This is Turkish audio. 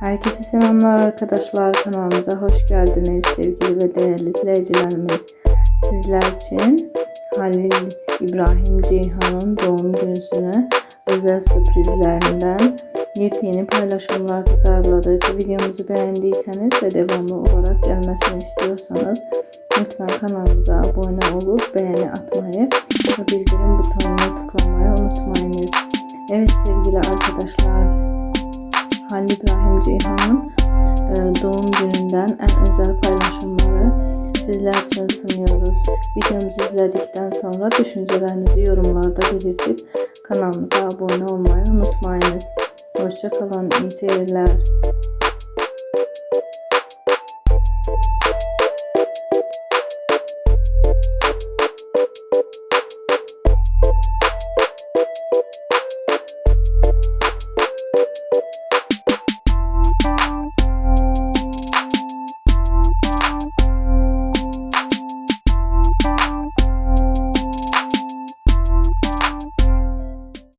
Herkese selamlar arkadaşlar. Kanalımıza hoş geldiniz sevgili ve değerli izleyicilerimiz. Sizler için Halil İbrahim Ceyhan'ın doğum gününe özel sürprizlerinden yepyeni paylaşımlar tasarladık. Videomuzu beğendiyseniz ve devamlı olarak gelmesini istiyorsanız lütfen kanalımıza abone olup beğeni atmayı ve bildirim butonuna tıklamayı unutmayınız. Evet sevgili arkadaşlar Halil İbrahim Ceyhan'ın e, doğum gününden en özel paylaşımları sizler için sunuyoruz. Videomuzu izledikten sonra düşüncelerinizi yorumlarda belirtip kanalımıza abone olmayı unutmayınız. Hoşçakalın, iyi seyirler.